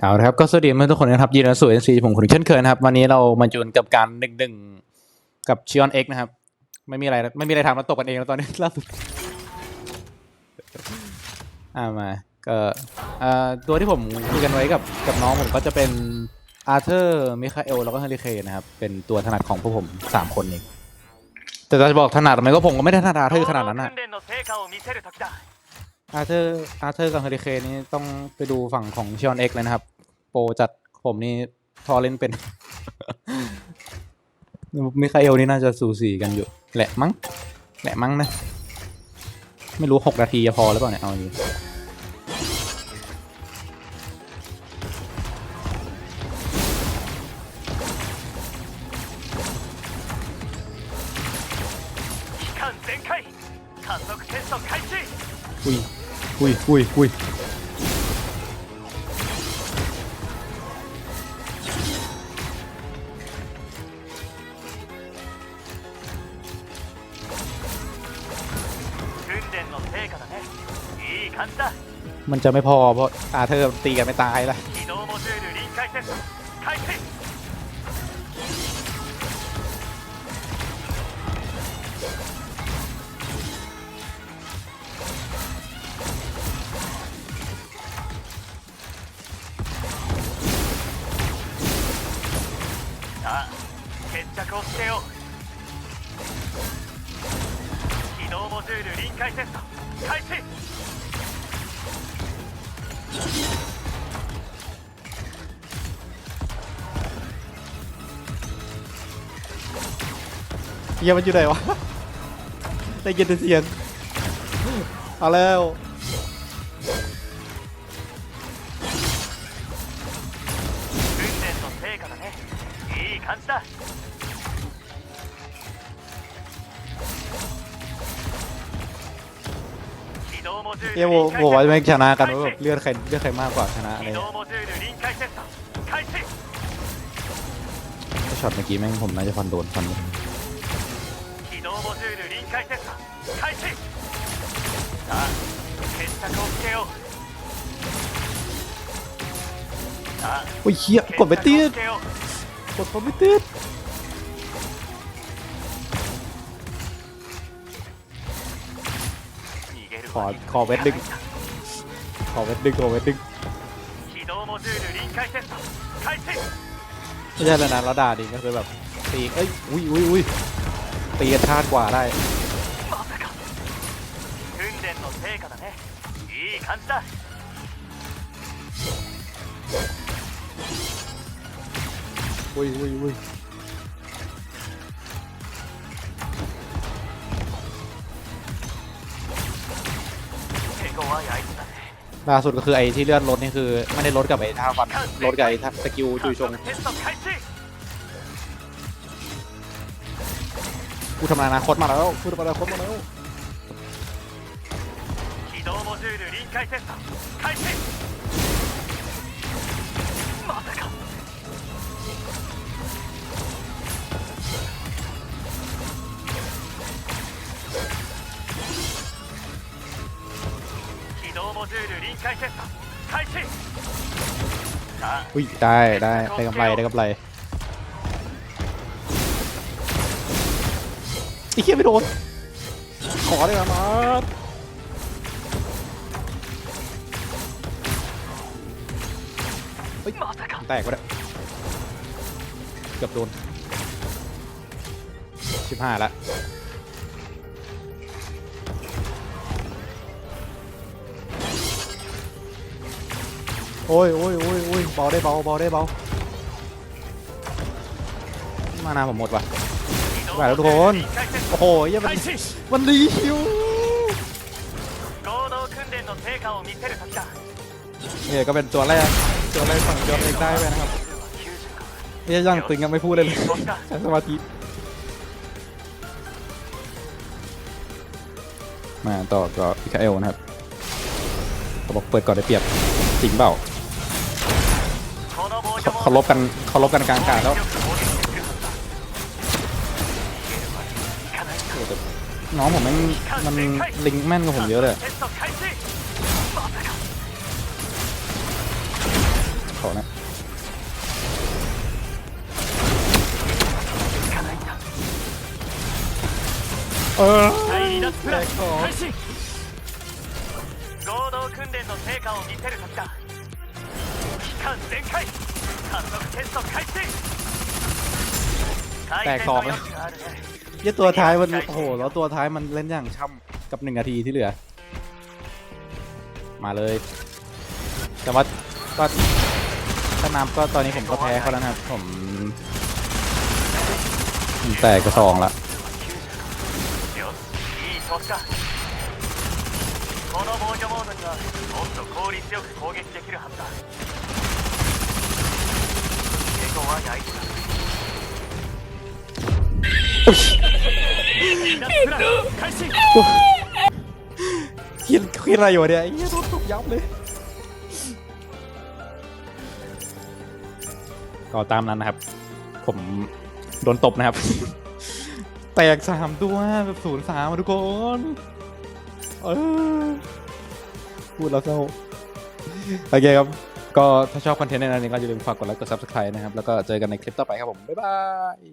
เอาละครับก็สวัสดีเพื่อนทุกคนนะครับยินดีต้อนรับสู่ NC ผมคุณเช่นเคยนะครับวันนี้เรามาจูนกับการหนึ่งหนึ่งกับชิออนเอ็กนะครับไม่มีอะไรไม่มีอะไรทำเราตกกันเองแล้วตอนนี้ล่าสุดอ่ามาก็อ่าตัวที่ผมคุยกันไว้กับกับน้องผมก็จะเป็นอาร์เธอร์มิคาเอลแล้วก็เฮลิเคนนะครับเป็นตัวถนัดของพวกผมสามคนเองแต่จะบอกถนัดไหมก็ผมก็ไม่ได้ถนัดอาร์เธอร์ขนาดนั้นอะ อาร์เธอร์อาร์เธอร์กับเฮริเคนนี่ต้องไปดูฝั่งของชิออนเอ็กเลยนะครับ โปรจัดผมนี่พอเล่นเป็น มิคาเอลนี่น่าจะสูสีกันอยู่ แหละมั้งแหละมั้งนะ ไม่รู้หกนาทีจะพอหรือเปล่าเนี่ย เอาอย่างนี้ 期間全開加速テスト開始 อุ้ยอุ้ยอุ้ยอุ้ยมันจะไม่พอเพราะอาเธอตีกันไม่ตายละ さあ決着をつけよう起動モジュール臨界テスト開始 เยี่ยมันอยู่ไหนวะ ได้ยินแต่เสียง เอาแล้ว 感じだเอ้ยโวโวว่าแม่ชนะกันว่าแบบเลือดใครเลือดใครมากกว่าชนะอะไรเงี้ช็อตเมื่อกี้แม่งผมน่าจะฟันโดนฟันโอ้ยเฮียกดไปตีด กดเขาไม่ติด 逃げる ขอ わけに ขอเวทดึงขอเวทดึงขอเวทดึง 起動モジュール臨界テスト開始 ไม่ใช่แล้วนะแล้วด่าดิก็คือแบบตีเอ้ยอุ้ยอุ้ยอุ้ยตีกระชากกว่าได้ まさか訓練の成果だねいい感じだ อ้ยอ้ยอ้ยล่าสุดก็คือไอ้ที่เลื่อนรถนี่คือไม่ได้รถกับไอ้ท่าฟันรถกับไอ้สกิลจุยชงกูทำอนาคตมาแล้วกูทำอนาคตมาแล้ว อุ้ยได้ได้ได้กำไรได้กำไรไอ้เคี้ยไม่โดนขอได้ไหมเฮ้ยแตกไปแล้วเกือบโดนชิบห้าแล้ว โอ้ยโอ้ยโอ้ยโอ้ยเบาได้เบาเบาได้เบามานาผมหมดว่ะไปแล้วทุกคนโอ้โหยังมันมันรีคิวเนี่ยก็เป็นตัวแรกตัวแรกฝั่งยอดเอกได้ไปนะครับเนี่ยยังตึงยังไม่พูดเลยเลยใช้สมาธิมาต่อก็อิคาเอลนะครับเขาบอกเปิดก่อนได้เปรียบจริงเปล่า เขาเขาลบกันเขาลบกันกลางอากาศแล้ว น้องผมแม่งมันลิงก์แม่นกว่าผมเยอะเลย テスト開始まさか เขานะ いかないんだ เออ 再離脱プラン成功開始合同訓練の成果を見せる時だ期間全開加速 テスト開始回転の余地があるね เหี้ยตัวท้ายมันโอ้โหแล้วตัวท้ายมันเล่นอย่างช่ำกับหนึ่งนาทีที่เหลือ มาเลย แต่ว่าก็ถ้านำก็ตอนนี้ผมก็แพ้เขาแล้วนะครับ ผมผมแตกกระสองละ よしいい調子だこの防御モードにはもっと効率よく攻撃でき เขียนเขียนอะไรอยู่เนี่ยไอ้เหี้ยโดนตบยับเลย ก็ตามนั้นนะครับ ผมโดนตบนะครับ แตกสามตัวแบบศูนย์สามทุกคนพูดแล้วเศร้าโอเคครับ ก็ถ้าชอบคอนเทนต์ในนั้นก็อย่าลืมฝากกดไลค์กด subscribe นะครับ แล้วก็เจอกันในคลิปต่อไปครับผม บ๊ายบาย